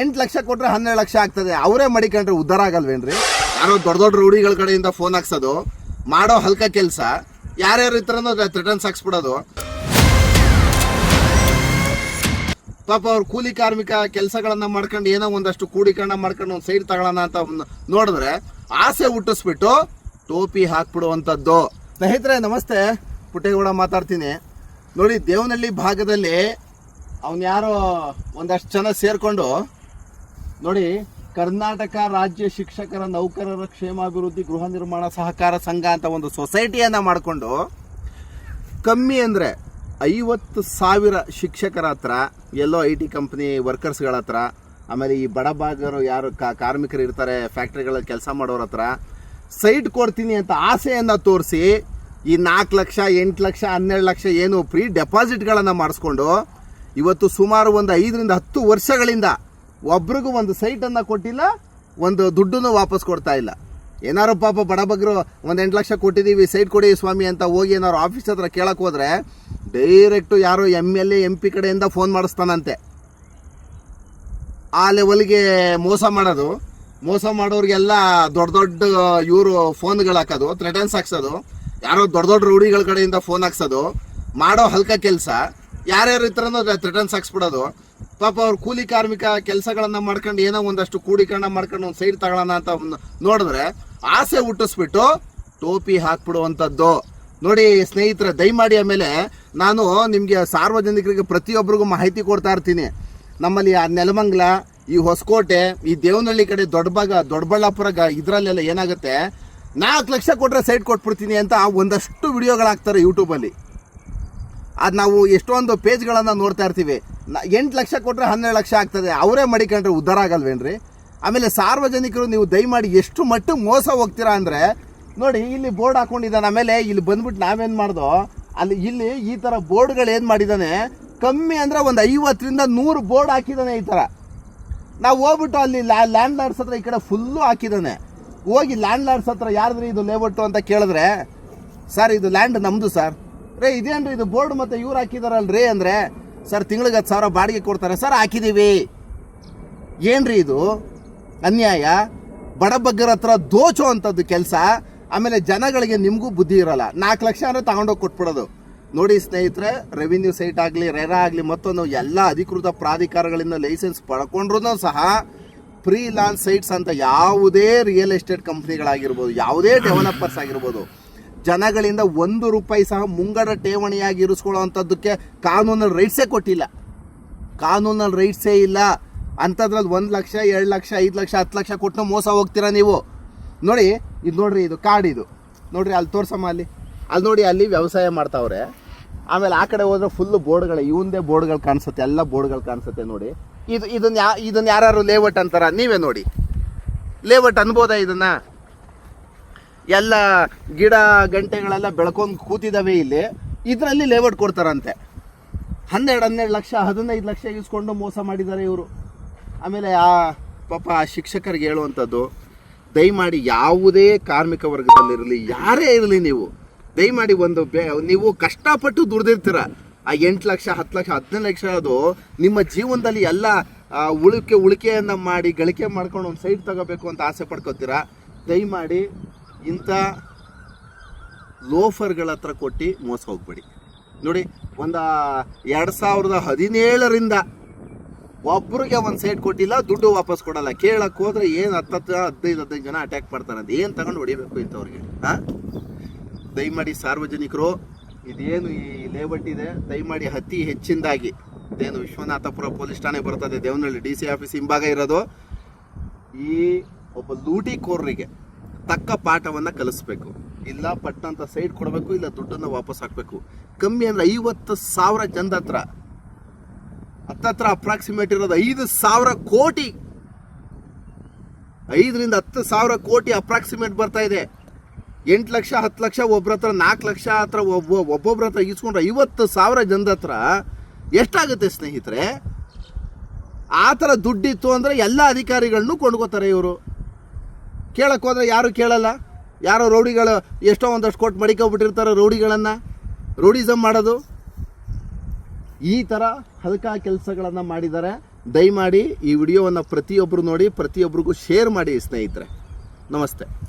ಎಂಟು ಲಕ್ಷ ಕೊಟ್ರೆ ಹನ್ನೆರಡು ಲಕ್ಷ ಆಗ್ತದೆ. ಅವರೇ ಮಡಿಕೊಂಡ್ರೆ ಉದ್ದಾರ ಆಗಲ್ವೇನ್ರಿ? ಯಾರೋ ದೊಡ್ಡ ದೊಡ್ಡ ರೂಢಿಗಳ ಕಡೆಯಿಂದ ಫೋನ್ ಹಾಕ್ಸೋದು, ಮಾಡೋ ಹಲ್ಕ ಕೆಲಸ, ಯಾರ್ಯಾರು ಇತ್ರನೋ ರಿಟರ್ನ್ಸ್ ಹಾಕ್ಸ್ಬಿಡೋದು. ಪಾಪ ಅವ್ರು ಕೂಲಿ ಕಾರ್ಮಿಕ ಕೆಲಸಗಳನ್ನ ಮಾಡ್ಕೊಂಡು ಏನೋ ಒಂದಷ್ಟು ಕೂಡಿಕರಣ ಮಾಡ್ಕೊಂಡು ಒಂದು ಸೈಡ್ ತಗೊಳ್ಳೋಣ ಅಂತ ನೋಡಿದ್ರೆ ಆಸೆ ಹುಟ್ಟಿಸ್ಬಿಟ್ಟು ಟೋಪಿ ಹಾಕ್ಬಿಡುವಂಥದ್ದು. ಸ್ನೇಹಿತರೆ, ನಮಸ್ತೆ. ಪುಟ್ಟೇಗೌಡ ಮಾತಾಡ್ತೀನಿ. ನೋಡಿ, ದೇವನಹಳ್ಳಿ ಭಾಗದಲ್ಲಿ ಅವನ್ ಯಾರೋ ಒಂದಷ್ಟು ಜನ ಸೇರ್ಕೊಂಡು ನೋಡಿ ಕರ್ನಾಟಕ ರಾಜ್ಯ ಶಿಕ್ಷಕರ ನೌಕರರ ಕ್ಷೇಮಾಭಿವೃದ್ಧಿ ಗೃಹ ನಿರ್ಮಾಣ ಸಹಕಾರ ಸಂಘ ಅಂತ ಒಂದು ಸೊಸೈಟಿಯನ್ನ ಮಾಡಿಕೊಂಡು ಕಮ್ಮಿ ಅಂದರೆ ಐವತ್ತು ಸಾವಿರ ಶಿಕ್ಷಕರ ಹತ್ರ, ಎಲ್ಲೋ ಐ ಟಿ ಕಂಪ್ನಿ ವರ್ಕರ್ಸ್ಗಳ ಹತ್ರ, ಆಮೇಲೆ ಈ ಬಡಬಾಗರು ಯಾರು ಕಾರ್ಮಿಕರು ಇರ್ತಾರೆ, ಫ್ಯಾಕ್ಟ್ರಿಗಳಲ್ಲಿ ಕೆಲಸ ಮಾಡೋರ ಹತ್ರ, ಸೈಟ್ ಕೊಡ್ತೀನಿ ಅಂತ ಆಸೆಯನ್ನು ತೋರಿಸಿ ಈ ನಾಲ್ಕು ಲಕ್ಷ, ಎಂಟು ಲಕ್ಷ, ಹನ್ನೆರಡು ಲಕ್ಷ ಏನು ಫ್ರೀ ಡೆಪಾಸಿಟ್ಗಳನ್ನು ಮಾಡಿಸ್ಕೊಂಡು ಇವತ್ತು ಸುಮಾರು ಒಂದು ಐದರಿಂದ ಹತ್ತು ವರ್ಷಗಳಿಂದ ಒಬ್ರಿಗೂ ಒಂದು ಸೈಟನ್ನು ಕೊಟ್ಟಿಲ್ಲ, ಒಂದು ದುಡ್ಡನ್ನು ವಾಪಸ್ ಕೊಡ್ತಾ ಇಲ್ಲ. ಏನಾರು ಪಾಪ ಬಡಬಗ್ರು ಒಂದು ಎಂಟು ಲಕ್ಷ ಕೊಟ್ಟಿದ್ದೀವಿ ಸೈಟ್ ಕೊಡಿ ಸ್ವಾಮಿ ಅಂತ ಹೋಗಿ ಏನಾರು ಆಫೀಸ್ ಹತ್ರ ಕೇಳಕ್ಕೆ ಹೋದರೆ ಡೈರೆಕ್ಟು ಯಾರೋ M L A, M P ಕಡೆಯಿಂದ ಫೋನ್ ಮಾಡಿಸ್ತಾನಂತೆ. ಆ ಲೆವೆಲ್ಗೆ ಮೋಸ ಮಾಡೋದು. ಮೋಸ ಮಾಡೋರಿಗೆಲ್ಲ ದೊಡ್ಡ ದೊಡ್ಡ ಇವರು ಫೋನ್ಗಳು ಹಾಕೋದು ಥ್ರೆಟನ್ಸ್ ಹಾಕ್ಸೋದು ಯಾರೋ ದೊಡ್ಡ ದೊಡ್ಡ ರೂಢಿಗಳ ಕಡೆಯಿಂದ ಫೋನ್ ಹಾಕ್ಸೋದು. ಮಾಡೋ ಹಲ್ಕ ಕೆಲಸ. ಯಾರ್ಯಾರು ಇತ್ರನೋ ರಿಟರ್ನ್ ಹಾಕ್ಸ್ಬಿಡೋದು ಪಾಪ ಅವ್ರು ಕೂಲಿ ಕಾರ್ಮಿಕ ಕೆಲಸಗಳನ್ನ ಮಾಡ್ಕೊಂಡು ಏನೋ ಒಂದಷ್ಟು ಕೂಡಿಕರಣ ಮಾಡ್ಕೊಂಡು ಒಂದು ಸೈಡ್ ತಗೊಳ್ಳೋಣ ಅಂತ ನೋಡಿದ್ರೆ ಆಸೆ ಹುಟ್ಟಿಸ್ಬಿಟ್ಟು ಟೋಪಿ ಹಾಕ್ಬಿಡುವಂಥದ್ದು. ನೋಡಿ ಸ್ನೇಹಿತರೆ, ದಯಮಾಡಿ ಆಮೇಲೆ ನಾನು ನಿಮಗೆ ಸಾರ್ವಜನಿಕರಿಗೆ ಪ್ರತಿಯೊಬ್ಬರಿಗೂ ಮಾಹಿತಿ ಕೊಡ್ತಾ ಇರ್ತೀನಿ. ನಮ್ಮಲ್ಲಿ ಆ ನೆಲಮಂಗ್ಲ, ಈ ಹೊಸಕೋಟೆ, ಈ ದೇವನಹಳ್ಳಿ ಕಡೆ ದೊಡ್ಡಬಾಗ, ದೊಡ್ಡಬಳ್ಳಾಪುರ ಗ ಇದರಲ್ಲೆಲ್ಲ ಏನಾಗುತ್ತೆ? ನಾಲ್ಕು ಲಕ್ಷ ಕೊಟ್ಟರೆ ಸೈಟ್ ಕೊಟ್ಬಿಡ್ತೀನಿ ಅಂತ ಒಂದಷ್ಟು ವಿಡಿಯೋಗಳಾಗ್ತಾರೆ ಯೂಟ್ಯೂಬಲ್ಲಿ ಅದು ನಾವು ಎಷ್ಟೊಂದು ಪೇಜ್ಗಳನ್ನು ನೋಡ್ತಾ ಇರ್ತೀವಿ. ಎಂಟು ಲಕ್ಷ ಕೊಟ್ಟರೆ ಹನ್ನೆರಡು ಲಕ್ಷ ಆಗ್ತದೆ. ಅವರೇ ಮಡಿಕೊಂಡ್ರೆ ಉದ್ಧಾರ ಆಗಲ್ವೇನ್ರಿ? ಆಮೇಲೆ ಸಾರ್ವಜನಿಕರು ನೀವು ದಯಮಾಡಿ ಎಷ್ಟು ಮಟ್ಟ ಮೋಸ ಹೋಗ್ತೀರಾ ಅಂದರೆ, ನೋಡಿ, ಇಲ್ಲಿ ಬೋರ್ಡ್ ಹಾಕೊಂಡಿದ್ದಾನೆ. ಆಮೇಲೆ ಇಲ್ಲಿ ಬಂದ್ಬಿಟ್ಟು ನಾವೇನು ಮಾಡ್ದೋ, ಅಲ್ಲಿ ಇಲ್ಲಿ ಈ ಥರ ಬೋರ್ಡ್ಗಳು ಏನು ಮಾಡಿದ್ದಾನೆ, ಕಮ್ಮಿ ಅಂದರೆ ಒಂದು ಐವತ್ತರಿಂದ ನೂರು ಬೋರ್ಡ್ ಹಾಕಿದ್ದಾನೆ ಈ ಥರ ನಾವು ಹೋಗ್ಬಿಟ್ಟು ಅಲ್ಲಿ ಲ್ಯಾಂಡ್ ಲಾರ್ಡ್ಸ್ ಹತ್ರ ಈ ಕಡೆ ಫುಲ್ಲು ಹಾಕಿದ್ದಾನೆ. ಹೋಗಿ ಲ್ಯಾಂಡ್ ಲಾರ್ಡ್ಸ್ ಹತ್ರ ಯಾರ್ದ್ರಿ ಇದು ಲೇಔಟು ಅಂತ ಕೇಳಿದ್ರೆ, ಸರ್, ಇದು ಲ್ಯಾಂಡ್ ನಮ್ಮದು ಸರ್. ರೇ ಇದೇನ್ರಿ ಇದು ಬೋರ್ಡ್ ಮತ್ತೆ ಇವ್ರು ಹಾಕಿದಾರಲ್ರಿ ಅಂದರೆ, ಸರ್, ತಿಂಗಳಿಗೆ ಹತ್ತು ಸಾವಿರ ಬಾಡಿಗೆ ಕೊಡ್ತಾರೆ. ಸರ್ ಹಾಕಿದ್ದೀವಿ ಏನ್ರಿ ಇದು? ಅನ್ಯಾಯ? ಬಡಬಗ್ಗರ ಹತ್ರ ದೋಚೋ ಅಂಥದ್ದು ಕೆಲಸ. ಆಮೇಲೆ ಜನಗಳಿಗೆ ನಿಮಗೂ ಬುದ್ಧಿ ಇರಲ್ಲ. ನಾಲ್ಕು ಲಕ್ಷ ಅಂದರೆ ತಗೊಂಡೋಗಿ ಕೊಟ್ಬಿಡೋದು. ನೋಡಿ ಸ್ನೇಹಿತರೆ ರೆವಿನ್ಯೂ ಸೈಟ್ ಆಗಲಿ ರೆರಾ ಆಗಲಿ, ಮತ್ತೊಂದು ಎಲ್ಲ ಅಧಿಕೃತ ಪ್ರಾಧಿಕಾರಗಳಿಂದ ಲೈಸೆನ್ಸ್ ಪಡ್ಕೊಂಡ್ರೂ ಸಹ ಫ್ರೀ ಲಾನ್ಸ್ ಸೈಟ್ಸ್ ಅಂತ ಯಾವುದೇ ರಿಯಲ್ ಎಸ್ಟೇಟ್ ಕಂಪ್ನಿಗಳಾಗಿರ್ಬೋದು ಯಾವುದೇ ಡೆವಲಪರ್ಸ್ ಆಗಿರ್ಬೋದು ಜನಗಳಿಂದ ಒಂದು ರೂಪಾಯಿ ಸಹ ಮುಂಗಡ ಠೇವಣಿಯಾಗಿ ಇರಿಸ್ಕೊಳ್ಳೋವಂಥದ್ದಕ್ಕೆ ಕಾನೂನಲ್ಲಿ ರೈಟ್ಸೇ ಕೊಟ್ಟಿಲ್ಲ. ಕಾನೂನಲ್ಲಿ ರೈಟ್ಸೇ ಇಲ್ಲ. ಅಂಥದ್ರಲ್ಲಿ ಒಂದು ಲಕ್ಷ, ಎರಡು ಲಕ್ಷ, ಐದು ಲಕ್ಷ, ಹತ್ತು ಲಕ್ಷ ಕೊಟ್ಟು ಮೋಸ ಹೋಗ್ತೀರಾ ನೀವು? ನೋಡಿ, ಇದು ನೋಡ್ರಿ, ಇದು ಕಾರ್ಡ್ ಇದು. ನೋಡ್ರಿ, ಅಲ್ಲಿ ತೋರ್ಸಮ್ಮ ಅಲ್ಲಿ. ಅಲ್ಲಿ ನೋಡಿ, ಅಲ್ಲಿ ವ್ಯವಸಾಯ ಮಾಡ್ತಾವ್ರೆ. ಆಮೇಲೆ ಆ ಕಡೆ ಹೋದ್ರೆ ಫುಲ್ಲು ಬೋರ್ಡ್ಗಳು ಇವಂದೇ ಬೋರ್ಡ್ಗಳು ಕಾಣಿಸುತ್ತೆ, ಎಲ್ಲ ಬೋರ್ಡ್ಗಳು ಕಾಣಿಸುತ್ತೆ ನೋಡಿ. ಇದು, ಇದನ್ನ ಯಾ, ಇದನ್ನ ಯಾರು ಲೇಔಟ್ ಅಂತಾರ, ನೀವೇ ನೋಡಿ. ಲೇಔಟ್ ಅನ್ಬೋದಾ ಇದನ್ನ? ಎಲ್ಲ ಗಿಡ ಗಂಟೆಗಳೆಲ್ಲ ಬೆಳ್ಕೊಂಡು ಕೂತಿದ್ದಾವೆ ಇಲ್ಲಿ. ಇದರಲ್ಲಿ ಲೇಔಟ್ ಕೊಡ್ತಾರಂತೆ. ಹನ್ನೆರಡು ಹನ್ನೆರಡು ಲಕ್ಷ, ಹದಿನೈದು ಲಕ್ಷ ಇಸ್ಕೊಂಡು ಮೋಸ ಮಾಡಿದ್ದಾರೆ ಇವರು. ಆಮೇಲೆ ಆ ಪಾಪ ಆ ಶಿಕ್ಷಕರಿಗೆ ಹೇಳುವಂಥದ್ದು, ದಯಮಾಡಿ ಯಾವುದೇ ಕಾರ್ಮಿಕ ವರ್ಗದಲ್ಲಿರಲಿ, ಯಾರೇ ಇರಲಿ ನೀವು, ದಯಮಾಡಿ ಒಂದು ಬೇ, ನೀವು ಕಷ್ಟಪಟ್ಟು ದುಡ್ದಿರ್ತೀರ. ಆ ಎಂಟು ಲಕ್ಷ, ಹತ್ತು ಲಕ್ಷ, ಹದಿನೈದು ಲಕ್ಷ ಅದು ನಿಮ್ಮ ಜೀವನದಲ್ಲಿ ಎಲ್ಲ ಉಳಿಕೆ, ಉಳಿಕೆಯನ್ನು ಮಾಡಿ, ಗಳಿಕೆ ಮಾಡ್ಕೊಂಡು ಒಂದು ಸೈಡ್ ತಗೋಬೇಕು ಅಂತ ಆಸೆ ಪಡ್ಕೋತೀರಾ? ದಯಮಾಡಿ ಇಂಥ ಲೋಫರ್ಗಳ ಹತ್ರ ಕೊಟ್ಟು ಮೋಸ ಹೋಗ್ಬೇಡಿ. ನೋಡಿ, ಒಂದು ಎರಡು ಸಾವಿರದ ಹದಿನೇಳರಿಂದ ಒಬ್ರಿಗೆ ಒಂದು ಸೈಡ್ ಕೊಟ್ಟಿಲ್ಲ, ದುಡ್ಡು ವಾಪಸ್ ಕೊಡಲ್ಲ. ಕೇಳಕ್ಕೆ ಹೋದ್ರೆ ಏನು ಹತ್ತತ್ತು ಹದಿನೈದು ಹದಿನೈದು ಜನ ಅಟ್ಯಾಕ್ ಮಾಡ್ತಾರಂತೆ ಏನು ತಗೊಂಡು ಹೊಡಿಬೇಕು ಇಂಥವ್ರಿಗೆ? ಹಾಂ ದಯಮಾಡಿ ಸಾರ್ವಜನಿಕರು, ಇದೇನು ಈ ಲೇಔಟ್ ಇದೆ, ದಯಮಾಡಿ ಅತಿ ಹೆಚ್ಚಿನದಾಗಿ, ಇದೇನು ವಿಶ್ವನಾಥಪುರ ಪೊಲೀಸ್ ಠಾಣೆ ಬರ್ತದೆ, ದೇವನಹಳ್ಳಿ ಡಿ ಸಿ ಆಫೀಸ್ ಹಿಂಭಾಗ ಇರೋದು, ಈ ಒಬ್ಬ ಲೂಟಿಕೋರರಿಗೆ ತಕ್ಕ ಪಾಠವನ್ನು ಕಲಿಸ್ಬೇಕು. ಇಲ್ಲ ಪಟ್ಟಂತ ಸೈಡ್ ಕೊಡಬೇಕು, ಇಲ್ಲ ದುಡ್ಡನ್ನು ವಾಪಸ್ ಹಾಕಬೇಕು. ಕಮ್ಮಿ ಅಂದರೆ ಐವತ್ತು ಸಾವಿರ ಜನದ ಹತ್ರ. ಹತ್ತತ್ರ ಅಪ್ರಾಕ್ಸಿಮೇಟ್ ಇರೋದು ಐದು ಸಾವಿರ ಕೋಟಿ. ಐದರಿಂದ ಹತ್ತು ಸಾವಿರ ಕೋಟಿ ಅಪ್ರಾಕ್ಸಿಮೇಟ್ ಬರ್ತಾ ಇದೆ. ಎಂಟು ಲಕ್ಷ, ಹತ್ತು ಲಕ್ಷ ಒಬ್ಬರ ಹತ್ರ ನಾಲ್ಕು ಲಕ್ಷ, ಹತ್ರ ಒಬ್ಬ ಒಬ್ಬೊಬ್ರ ಹತ್ರ ಇಸ್ಕೊಂಡ್ರೆ ಐವತ್ತು ಸಾವಿರ ಜನದ ಹತ್ರ ಎಷ್ಟಾಗುತ್ತೆ ಸ್ನೇಹಿತರೆ? ಆ ಥರ ದುಡ್ಡಿತ್ತು ಅಂದರೆ ಎಲ್ಲ ಅಧಿಕಾರಿಗಳನ್ನೂ ಕೊಂಡ್ಕೋತಾರೆ ಇವರು. ಕೇಳಕ್ಕೆ ಹೋದ್ರೆ ಯಾರು ಕೇಳಲ್ಲ. ಯಾರೋ ರೌಡಿಗಳು ಎಷ್ಟೋ ಒಂದಷ್ಟು ಕೊಟ್ಟು ಮಡಿಕೊಬಿಟ್ಟಿರ್ತಾರೆ ರೌಡಿಗಳನ್ನು. ರೌಡಿಸಮ್ ಮಾಡೋದು. ಈ ಥರ ಹಲ್ಕ ಕೆಲಸಗಳನ್ನು ಮಾಡಿದ್ದಾರೆ. ದಯಮಾಡಿ ಈ ವಿಡಿಯೋವನ್ನು ಪ್ರತಿಯೊಬ್ಬರು ನೋಡಿ ಪ್ರತಿಯೊಬ್ಬರಿಗೂ ಶೇರ್ ಮಾಡಿ ಸ್ನೇಹಿತರೆ. ನಮಸ್ತೆ.